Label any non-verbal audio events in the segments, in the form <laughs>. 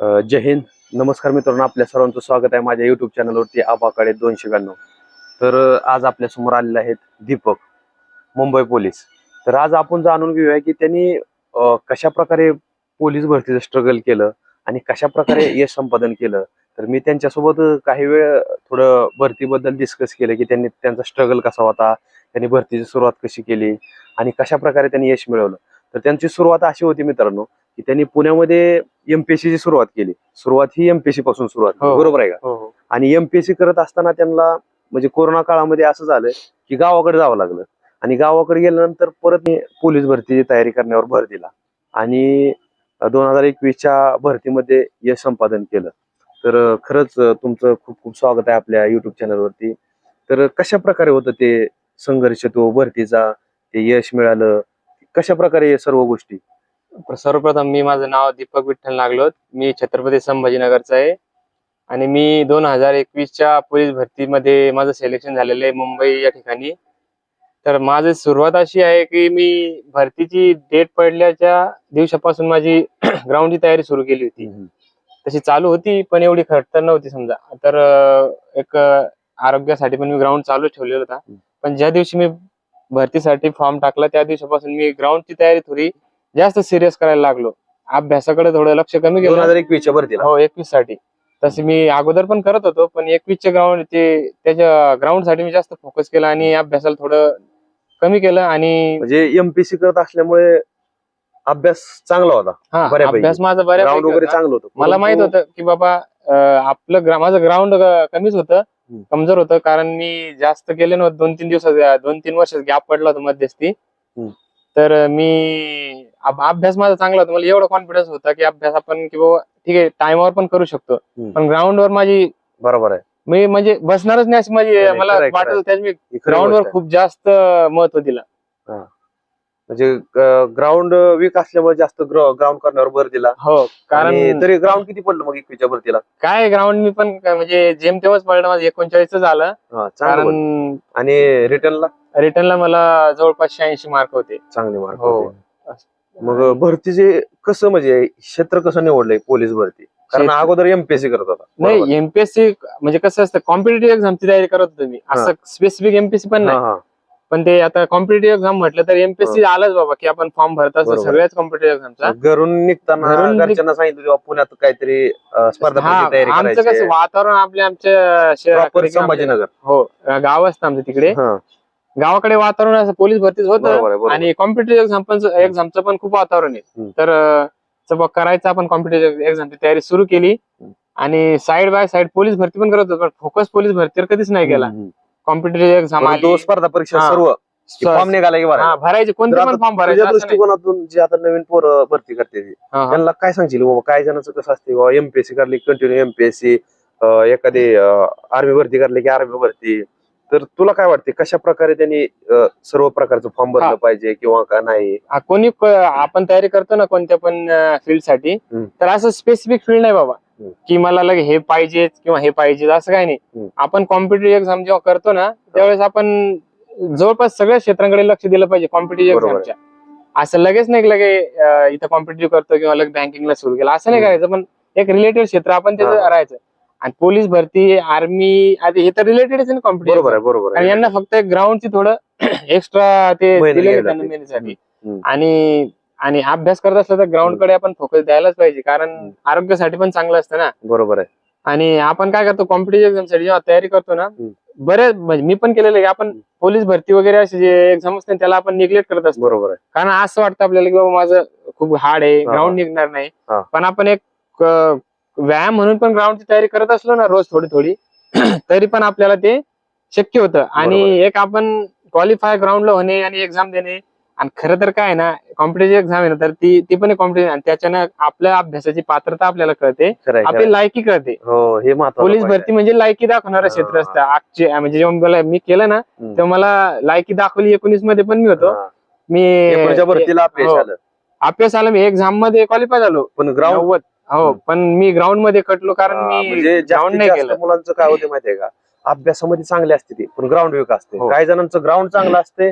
जय हिंद. नमस्कार मित्रांनो आपल्या सर्वांचं स्वागत आहे माझ्या युट्यूब चॅनलवरती आबाकडे दोनशे ब्याण्णव. तर आज आपल्यासमोर आलेले आहेत दीपक मुंबई पोलीस. तर आज आपण जाणून घेऊया की त्यांनी कशा प्रकारे पोलीस भरतीचं स्ट्रगल केलं आणि कशा प्रकारे यश संपादन केलं. तर मी त्यांच्यासोबत काही वेळ थोडं भरतीबद्दल डिस्कस केलं की त्यांनी त्यांचा स्ट्रगल कसा होता त्यांनी भरतीची सुरुवात कशी केली आणि कशा प्रकारे त्यांनी यश मिळवलं. तर त्यांची सुरुवात अशी होती मित्रांनो की त्यांनी पुण्यामध्ये एमपीएससी ची सुरुवात केली. सुरुवात ही एमपीएससी पासून सुरुवात केली. हो. बरोबर आहे का? हो हो. आणि एमपीएससी करत असताना त्यांना म्हणजे कोरोना काळामध्ये असं झालं की गावाकडे जावं लागलं. आणि गावाकडे गेल्यानंतर परत मी पोलीस भरतीची तयारी करण्यावर भर दिला. आणि दोन हजार एकवीसच्या भरतीमध्ये यश संपादन केलं. तर खरंच तुमचं खूप खूप स्वागत आहे आपल्या युट्यूब चॅनलवरती तर कशा प्रकारे होतं ते संघर्ष तो भरतीचा ते यश मिळालं? कशा प्रकारे हे सर्व गोष्टी सर्वप्रथम मी माझं नाव दीपक विठ्ठल नागलोत. मी छत्रपती संभाजीनगरचा आहे. आणि मी दोन हजार एकवीसच्या पोलीस भरतीमध्ये माझं सिलेक्शन झालेलं आहे मुंबई या ठिकाणी. तर माझी सुरुवात अशी आहे की मी भरतीची डेट पडल्याच्या दिवसापासून माझी <clears throat> ग्राउंडची तयारी सुरू केली होती. तशी चालू होती पण एवढी खडतर नव्हती समजा. तर एक आरोग्यासाठी पण मी ग्राउंड चालू ठेवलेला होता. पण ज्या दिवशी मी भरतीसाठी फॉर्म टाकला त्या दिवसापासून मी ग्राउंडची तयारी थोडी जास्त सिरियस करायला लागलो अभ्यासाकडे थोडं लक्ष कमी दोन केलं हजार एकवीसच्या भरतीला हो एकवीससाठी तसे मी अगोदर पण करत होतो पण एकवीसच्या ग्राउंड ते त्याच्या ग्राउंडसाठी मी जास्त फोकस केला आणि अभ्यासाला थोडं कमी केलं आणि म्हणजे एमपीसी करत असल्यामुळे अभ्यास चांगला होता हा बऱ्यापैकी. अभ्यास माझा ग्राउंड बऱ्यापैकी वगैरे. चांगलं होतं मला माहीत होतं की बाबा अं, आपलं ग्रा- माझं ग्राउंड कमीच होतं हम्म. कमजोर होतं कारण मी जास्त केले नव्हतं दोन तीन दिवसात दोन तीन वर्षात गॅप पडला होता मध्यस्थी. तर मी अभ्यास माझा चांगला होता. मला एवढा कॉन्फिडन्स होता की अभ्यास आपण की बाबा ठीक आहे टाइमवर पण करू शकतो. पण ग्राउंडवर माझी बरोबर आहे. मी म्हणजे बसणारच नाही अशी माझी मला वाटत त्यात मी ग्राउंडवर. खूप जास्त महत्त्व दिलं. म्हणजे ग्राउंड वीक असल्यामुळे जास्त ग्राउंड करण्यावर भर दिला. हो कारण तरी ग्राउंड किती पडलं मग एकवीसच्या भरतीला? काय ग्राउंड मी पण म्हणजे जेम तेव्हाच पडलं माझं एकोणचाळीस झालं. कारण आणि रिटर्नला रिटर्नला मला जवळपास शहाऐंशी मार्क होते. चांगले मार्क हो. मग भरतीचे कसं म्हणजे क्षेत्र कसं निवडलंय पोलीस भरती? कारण क्षेत्र- अगोदर एमपीएससी करत होता. बरोबर. नाही एमपीएससी म्हणजे कसं असतं कॉम्पिटेटिव्ह एक्झामची तयारी करत होतो मी. असं स्पेसिफिक एमपीएससी पण नाही. हा. पण ते आता कॉम्पिटेटिव्ह एक्झाम म्हटलं तर एमपीएससी आलंच बाबा की आपण फॉर्म भरत असतो बरोबर. सगळ्याच कॉम्पिटेटिव्ह एक्झामचा घरून निघताना घरून निघ- घरच्यांना सांगितलं तेव्हा पुण्यात काहीतरी अं, स्पर्धा हा परीक्षेची तयारी आमचं कसं करायची. वातावरण आपल्या आमच्या शहराकडे प्रॉपर संभाजीनगर. हो गाव असतं आमचं तिकडे. हा, गावाकडे वातावरण असं पोलीस भरतीच होतं बरोबर आहे बरोबर. आणि कॉम्पिटेटिव्ह एक्झाम पण एक्झामचं पण खूप वातावरण आहे हम्म. तर अं, च- करायचं आपण कॉम्पिटेटिव्ह एक्झामची तयारी सुरू केली हम्म. आणि साइड बाय साइड पोलीस भरती पण करत होतो पण फोकस पोलीस भरतीवर कधीच नाही हम्म, हम्म. कॉम्पिटेटिव्ह एक्झाम परंतु स्पर्धा परीक्षा हा. सर्व फॉर्म निघाला की बरं भरायचे कोणते पण फॉर्म भरायचे तुझ्या असं नाही. दृष्टिकोनातून जे आता नवीन पोरं भरती करते ती, हा, हा. त्यांना काय सांगशील बाबा काय जणांचं कसं असते बाबा एमपीएससी करली कंटिन्यू एमपीएससी एखादी आर्मी भरती करली की आर्मी भरती तर तुला काय वाटते कशा प्रकारे त्यांनी अं, सर्व प्रकारचं फॉर्म भरलं हा. पाहिजे किंवा का नाही हा, कोणी क- आपण तयारी करतो ना कोणत्या पण फील्डसाठी हम्म. तर असं स्पेसिफिक फील्ड नाही बाबा हम्म. की मला लगे हे पाहिजे किंवा हे पाहिजे असं काही नाही. आपण कॉम्पिटेटिव्ह एक्झाम जेव्हा करतो ना त्यावेळेस आपण जवळपास सगळ्या क्षेत्रांकडे लक्ष दिलं पाहिजे कॉम्पिटेटिव्ह बरोबर आहे. एक्झामच्या असं लगेच नाही की लगे अं, इथं कॉम्पिटेटिव्ह करतो किंवा लगेच बँकिंगला सुरू केलं असं नाही हम्म. करायचं पण एक रिलेटेड क्षेत्र आपण त्याचं हा. राहायचं आणि पोलीस भरती आर्मी आता हे तर रिलेटेडच आहे ना बरोबर कॉम्पिटेटिव्ह आहे बरोबर आणि आहे यांना फक्त ग्राउंडची थोडं <clears throat> एक्स्ट्रा ते मेहनत दिलेलं घ्यायला त्यांना लागते. मेहनतीसाठी हम्म. आणि आणि अभ्यास करत असलं तर ग्राउंडकडे आपण फोकस द्यायलाच पाहिजे कारण. आरोग्यासाठी पण चांगलं असतं ना बरोबर आहे आणि आपण काय करतो कॉम्पिटेटिव्ह एक्झामसाठी जेव्हा तयारी करतो ना हम्म. बरेच म्हणजे मी पण केलेलं आहे की आपण पोलीस भरती वगैरे असे जे एक्झाम असते त्याला आपण निग्लेक्ट करत असतो बरोबर आहे कारण असं वाटतं आपल्याला की बाबा माझं खूप हार्ड आहे हा. ग्राउंड निघणार नाही हा. पण आपण एक व्यायाम म्हणून पण ग्राउंडची तयारी करत असलो ना रोज थोडी थोडी <clears throat> तरी पण आपल्याला ते शक्य होतं आणि एक आपण क्वालिफाय ग्राउंडला होणे आणि एक्झाम देणे आणि खरं तर काय ना कॉम्पिटेटिव्ह एक्झाम आहे ना तर ती ती पण कॉम्पिटेटिव्ह आणि त्याच्यानं आपल्या अभ्यासाची पात्रता आपल्याला कळते आपली. लायकी कळते हो हे पोलीस भरती म्हणजे लायकी दाखवणारं. क्षेत्र असतं आजचे म्हणजे जेव्हा मला मी केलं ना. तेव्हा मला लायकी दाखवली एकोणीसमध्ये पण मी. होतो. मी भरतीला अपयश हो. आलं अभ्यास आला मी एक्झाममध्ये क्वालिफाय झालो पण ग्राउंड हो. पण मी ग्राउंडमध्ये कटलो कारण मी म्हणजे ग्राउंड जास्तीत नाही केलं मुलांचं काय होते माहितीये का अभ्यासामध्ये चांगले असते ती पण ग्राउंड वीक असते हो. काही जणांचं ग्राउंड चांगलं असते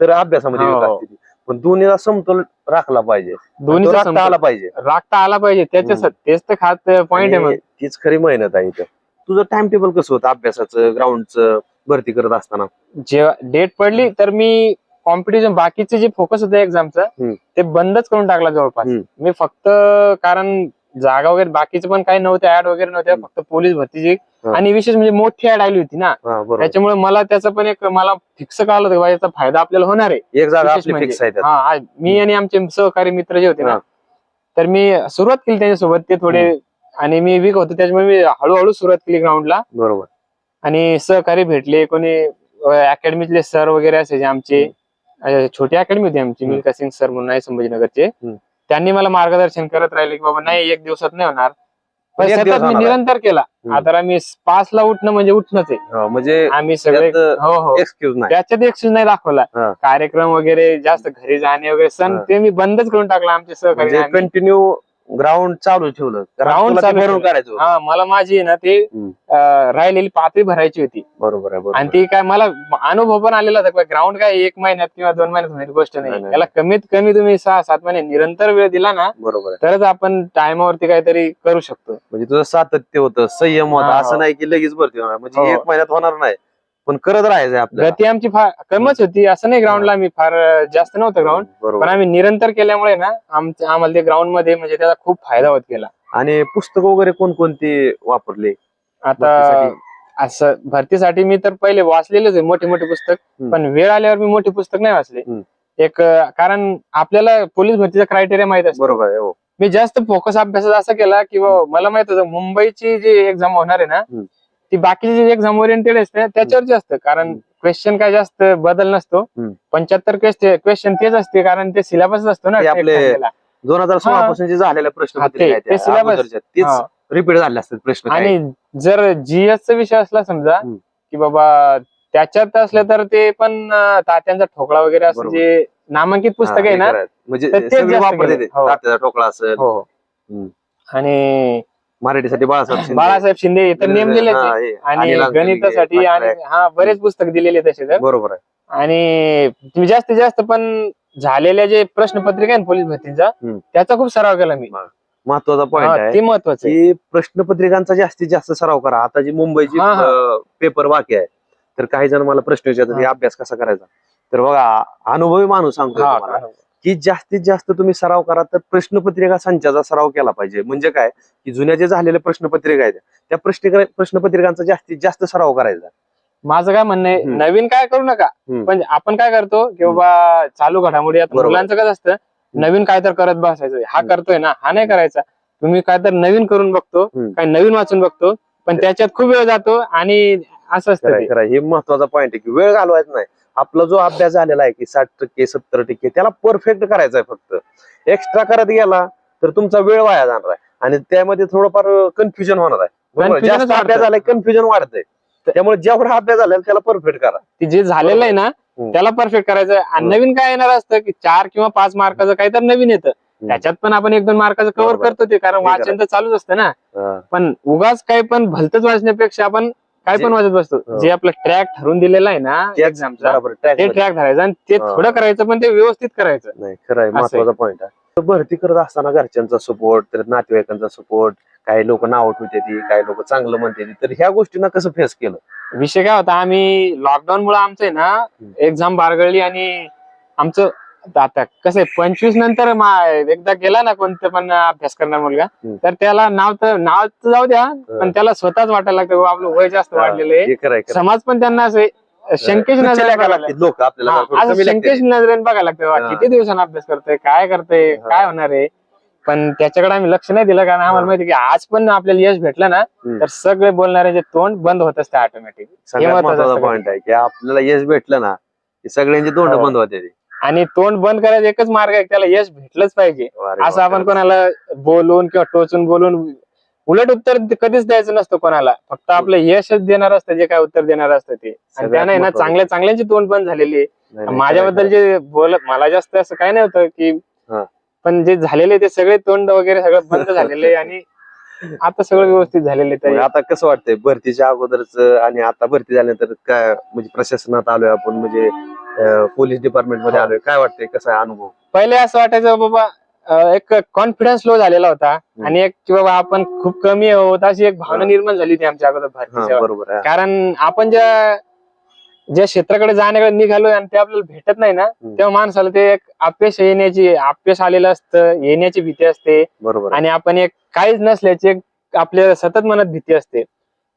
तर अभ्यासामध्ये हो, वीक. असते पण दोन्हीला समतोल राखला पाहिजे दोन्ही राखता आला पाहिजे राखता आला पाहिजे त्याच्या हम्म. तेच तर खात पॉइंट आहे तीच खरी मेहनत आहे इथं तुझं टाइम टेबल कसं होतं अभ्यासाचं ग्राउंडचं भरती करत असताना जेव्हा डेट पडली तर मी कॉम्पिटिशन बाकीचे जे फोकस होते एक्झामचं. ते बंदच करून टाकला जवळपास. मी फक्त कारण जागा वगैरे बाकीचे पण काही नव्हते ऍड वगैरे नव्हत्या. फक्त पोलीस भरतीची. आणि विशेष म्हणजे मोठी ऍड आली होती ना त्याच्यामुळे मला त्याचं पण एक मला फिक्स कळलं होतं याचा फायदा आपल्याला होणार आहे एक जागा विशेष आपली म्हणजे. फिक्स आहे त्यात. हा मी आणि आमचे सहकारी मित्र जे होते हा. ना तर मी सुरुवात केली त्यांच्यासोबत ते थोडे आणि मी वीक होतो त्याच्यामुळे मी हळूहळू सुरुवात केली ग्राउंडला बरोबर आणि सहकारी भेटले कोणी अकॅडमीतले सर वगैरे असायचे आमचे अं, छोटी अकॅडमी होती आमची हम्म. मिल्का सिंग सर म्हणून आहे संभाजीनगरचे हम्म. त्यांनी मला मार्गदर्शन करत राहिले की बाबा नाही एक दिवसात नाही होणार पण एक दिवस सतत मी होणार आहे. निरंतर केला हम्म. आता मी पाचला उठणं म्हणजे उठणंच आहे हा, म्हणजे आम्ही सगळे त्यात हो हो एक्सक्यूज नाही त्याच्यात एक्सक्यूज नाही दाखवला हा. कार्यक्रम वगैरे जास्त घरी जाणे वगैरे सण हा. ते मी बंदच करून टाकला आमचे सहकारी म्हणजे आम्ही. कंटिन्यू ग्राउंड चालू ठेवलं तुला ते चालू भरून ठेवलं. होतं. हा मला माझी आहे ना ते हम्म. अं, राहिलेली पातळी भरायची होती बरोबर आहे आणि ती काय मला अनुभव पण आलेला होता ग्राउंड काय एक महिन्यात किंवा दोन महिन्यात होण्याची गोष्ट नाही, नाही नाही. याला कमीत कमी तुम्ही सहा सात महिने निरंतर वेळ दिला ना बरोबर आहे तरच आपण टायमावरती काहीतरी करू शकतो म्हणजे तुझं सातत्य होतं संयम होता हा, असं हो. नाही की लगेच भरती होणार म्हणजे हो. एक महिन्यात होणार नाही पण करत राहायचंय आपल्याला. गती आमची फार कमीच होती. असं नाही ग्राउंडला आम्ही फार जास्त नव्हतं ग्राउंड पण आम्ही निरंतर केल्यामुळे ना आमचं आम्हाला ते ग्राउंडमध्ये म्हणजे त्याचा खूप फायदा होत गेला. आणि पुस्तक वगैरे कोणकोणती वापरले? आता भरतीसाठी? असं भरतीसाठी मी तर पहिले वाचलेलेच आहे मोठे मोठे पुस्तक. हम्म. पण वेळ आल्यावर मी मोठे पुस्तक नाही वाचले. हम्म. एक अं, कारण आपल्याला पोलीस भरतीचा क्रायटेरिया माहीत असतो. बरोबर आहे हो. मी जास्त फोकस अभ्यासात असा केला की मला माहीत होतं मुंबईची जी एक्झाम होणार आहे ना हम्म. ती बाकीची जी एक्झाम ओरिएंटेड असते त्याच्यावरची असतं कारण. क्वेश्चन काय जास्त बदल नसतो हम्म. पंच्याहत्तर क्वेश्चन तेच असते कारण ते सिलेबस असतो ना ते आपले. दोन हजार सोळा हा. पासून जे झालेल्या प्रश्न हा, ते- ते syllabus. तेच हा. रिपीट झाले असतात प्रश्न काय. आणि जर जीएस चा विषय असला समजा हम्म. की बाबा त्याच्यात असलं तर ते पण अं, तात्यांचा ठोकळा वगैरे असं बरोबर. जे नामांकित हा, पुस्तक आहे हे ना करायचं. म्हणजे तर तेच सगळे जास्त वापरते केले. ते हो. तात्याचा ठोकळा असेल हो हम्म. आणि मराठीसाठी बाळासाहेब शिंदे. बाळासाहेब शिंदे तर नेमलेलेच हा, आहे हे. आणि अनिल गणितासाठी मास्टर आणि आहे. हा बरेच पुस्तक दिलेले तसे तर बरोबर आहे आणि तुम्ही जास्तीत जास्त पण झालेल्या जे प्रश्नपत्रिका आहे ना पोलीस भरतीचा हम्म. त्याचा खूप सराव केला मी महत्त्वाचा पॉइंट हा, आहे ते महत्वाचं आहे की प्रश्नपत्रिकांचा जास्तीत जास्त सराव करा आता जी मुंबईची हा, हा. पेपर बाकी आहे तर काही जण मला प्रश्न विचारतात हा. अभ्यास कसा करायचा तर बघा अनुभवी माणूस सांगतो हा, तुम्हाला की जास्तीत जास्त तुम्ही सराव करा तर प्रश्नपत्रिका संचाचा सराव केला पाहिजे म्हणजे काय की जुन्या जे झालेल्या प्रश्नपत्रिका आहेत त्या प्रश्न प्रश्नपत्रिकांचा जास्तीत जास्त सराव करायचा माझं काय म्हणणं आहे. नवीन काय करू नका. पण आपण काय करतो की बाबा चालू घडामोडी आता. मुलांचं कसं असतं नवीन काय तर करत बसायचं हा. करतोय ना हा नाही करायचा तुम्ही काय तर नवीन करून बघतो. काही नवीन वाचून बघतो पण त्याच्यात खूप वेळ जातो आणि असं असतं हे महत्त्वाचा पॉईंट आहे की वेळ घालवायचा नाही आपला जो अभ्यास झालेला आहे की साठ टक्के सत्तर टक्के त्याला परफेक्ट करायचा आहे फक्त एक्स्ट्रा करत गेला तर तुमचा वेळ वाया जाणार आहे आणि त्यामध्ये थोडंफार कन्फ्युजन होणार आहे बरोबर आहे? Confusion जास्त अभ्यास वाढतं. झालाय कन्फ्युजन वाढतंय त्यामुळे जेवढा अभ्यास झाला त्याला परफेक्ट करा की जे झालेलं आहे ना हम्म. त्याला परफेक्ट करायचं आहे. आणि हम्म. नवीन काय येणार असतं की चार किंवा पाच मार्काचं काही तर नवीन येतं त्याच्यात पण आपण एक दोन मार्काचं कव्हर बरोबर. करतो ते कारण वाचन तर चालूच असतं ना हा. पण उगाच काही पण भलतच वाचण्यापेक्षा आपण काय पण वाचत बसतो हो. जे आपलं ट्रॅक ठरून दिलेला आहे ना एक्झामचा बरोबर ते track. ट्रॅक धरायचं आणि ते हा. थोडं करायचं पण ते व्यवस्थित करायचं नाही खरं आहे. महत्त्वाचा पॉईंट आहे तर भरती करत असताना घरच्यांचा सपोर्ट तर नातेवाईकांचा सपोर्ट काही लोक नाव ठेवते ती काही लोक चांगलं म्हणते ती. तर ह्या गोष्टींना कसं फेस केलं विषय काय होता आम्ही लॉकडाऊन मुळे आमचं आहे ना एक्झाम बारगळली आणि आमचं आता कसं आहे पंचवीस नंतर मा- एकदा गेला ना कोणतं पण अभ्यास करणार मुलगा हम्म. तर त्याला नाव तर नाव तर जाऊ द्या पण त्याला स्वतःच वाटायला लागतं "बाबा, आपलं वय जास्त वाढलेलं आहे. समाज पण त्यांना असं शंकेश नजरेने बघायला लोक हा, थोडं असं कमी लागते. शंकेश नजरेने बघायला लागतं "बाबा, हा. किती दिवसांना अभ्यास करतोय काय करतोय हा. काय होणार आहे पण त्याच्याकडे आम्ही लक्ष नाही दिलं कारण आम्हाला हा. माहिती की आज पण आपल्याला यश भेटलं ना हम्म. तर सगळे बोलणारे तोंड बंद होत असते ऑटोमॅटिक सगळ्यात महत्वाचं पॉईंट आहे की आपल्याला यश भेटलं ना की सगळ्यांची तोंड हो. बंद होते आणि तोंड बंद करायचा एकच मार्ग आहे की त्याला यश भेटलंच पाहिजे. असं आपण कोणाला बोलून किंवा टोचून बोलून उलट उत्तर कधीच द्यायचं नसतं कोणाला. फक्त आपलं यशच देणार असतं जे काय उत्तर देणार असतं ते. आणि त्याने ना. चांगल्या चांगल्यांची तोंड बंद झालेली आहे. माझ्याबद्दल जे बोलत मला जास्त असं काय नव्हतं की हा. पण जे झालेले ते सगळे तोंड वगैरे सगळं बंद <laughs> झालेले आणि आता सगळं व्यवस्थित झालेलं आहे आता कसं वाटतंय? भरतीच्या अगोदरच आणि आता भरती झाल्यानंतर काय म्हणजे प्रशासनात आलोय आपण म्हणजे अं, पोलीस डिपार्टमेंटमध्ये. आलोय. काय वाटतंय? कसा आहे अनुभव? पहिले असं वाटायचं बाबा अं, एक कॉन्फिडन्स लो झालेला होता आणि एक की बाबा आपण खूप कमी आहोत अशी एक भावना. निर्माण झाली होती आमच्या अगोदर हा भरतीच्या. बरोबर आहे कारण आपण ज्या ज्या क्षेत्राकडे जाण्याकडे निघालो आणि ते आपल्याला भेटत नाही ना. तेव्हा माणसाला ते एक अपयश येण्याची अपयश आलेलं असतं येण्याची भीती असते बरोबर. आणि आपण एक काहीच नसल्याची एक आपल्याला सतत मनात भीती असते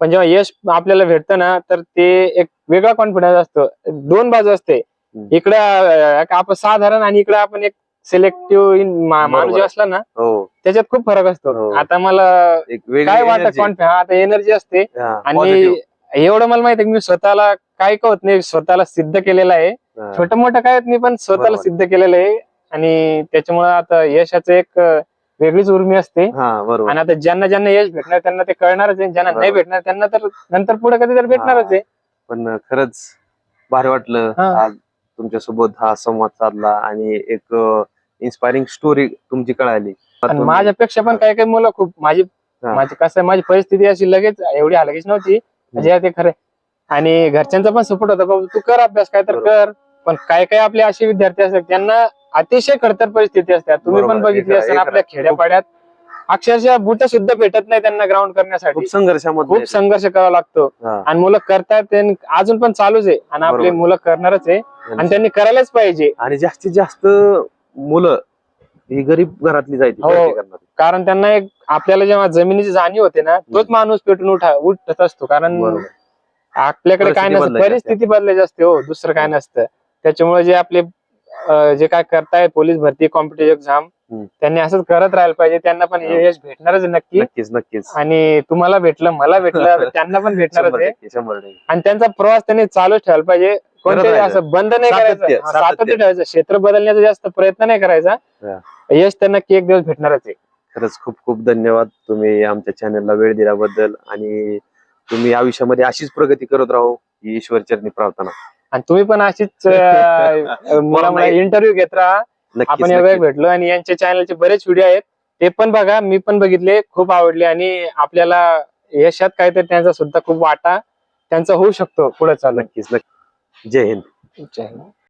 पण जेव्हा यश आपल्याला भेटतं ना तर ते एक वेगळा कॉन्फिडन्स असतो दोन बाजू असते. इकडं आपण साधारण आणि इकडं आपण एक सिलेक्टिव्ह माणूस असला ना हो त्याच्यात खूप फरक हो. असतो आता मला काय वाटत. कॉन्फिडन्स आता एनर्जी असते हा, आणि. एवढं मला माहिती मी स्वतःला काय का होत नाही स्वतःला सिद्ध केलेलं आहे. छोटं मोठं काय होत नाही पण स्वतःला. सिद्ध केलेलं आहे आणि त्याच्यामुळे आता यशाचं एक वेगळीच उर्मी असते हा बरोबर आणि आता ज्यांना ज्यांना यश भेटणार त्यांना ते कळणारच आहे ज्यांना नाही. भेटणार त्यांना तर नंतर पुढे कधीतरी भेटणारच आहे पण खरंच भारी वाटलं. आज तुमच्यासोबत हा संवाद साधला आणि एक इन्स्पायरिंग स्टोरी तुमची कळाली माझ्यापेक्षा पण काही काही मुलं खूप माझी. माझी कसं माझी परिस्थिती अशी लगेच एवढी हलकीच नव्हती म्हणजे ते खरं आणि घरच्यांचा पण सपोर्ट होता बाबा तू कर अभ्यास काय तर. कर पण काय काय आपले असे विद्यार्थी असतात त्यांना अतिशय खडतर परिस्थिती असतात तुम्ही पण. बघितली असेल आपल्या. खेड्यापाड्यात अक्षरशः बुट सुद्धा भेटत नाही त्यांना ग्राउंड करण्यासाठी खूप संघर्षामध्ये खूप संघर्ष करावा लागतो. आणि मुलं करतात अजून पण चालूच आहे आणि आपले. मुलं करणारच आहे आणि त्यांनी करायलाच पाहिजे आणि जास्तीत जास्त मुलं ही गरीब घरातली जायची हो. कारण त्यांना एक आपल्याला जेव्हा जमिनीची जाणीव होते ना तोच माणूस पेटून उठा उठत असतो कारण. आपल्याकडे काय नसतं. परिस्थिती बदलायची असते हो दुसरं काय नसतं त्याच्यामुळे जे आपले जे काय करताय पोलीस भरती कॉम्पिटेटिव्ह एक्झाम. त्यांनी असंच करत राहायला पाहिजे त्यांना पण. यश भेटणारच नक्की नक्कीच नक्कीच आणि तुम्हाला भेटलं मला भेटलं <laughs> त्यांना पण भेटणारच आहे आणि त्यांचा प्रवास त्यांनी चालूच ठेवायला पाहिजे कोणत्याही. असं बंद नाही करायचं सातत्य. ठेवायचं क्षेत्र बदलण्याचा जास्त प्रयत्न नाही करायचा. यश त्यांना नक्की एक दिवस भेटणारच आहे खरंच खूप खूप धन्यवाद तुम्ही आमच्या चॅनलला वेळ दिल्याबद्दल आणि तुम्ही आयुष्यामध्ये अशीच प्रगती करत राहो ही ईश्वर चरणी प्रार्थना आणि तुम्ही पण अशीच. इंटरव्ह्यू <laughs> घेत राहा आपण नक्कीच. भेटलो आणि यांच्या चॅनलचे बरेच व्हिडिओ आहेत ते पण बघा मी पण बघितले खूप आवडले आणि आपल्याला यशात काहीतरी त्यांचा सुद्धा खूप वाटा त्यांचा होऊ शकतो पुढे चालू नक्कीच नक्की जय हिंद जय हिंद.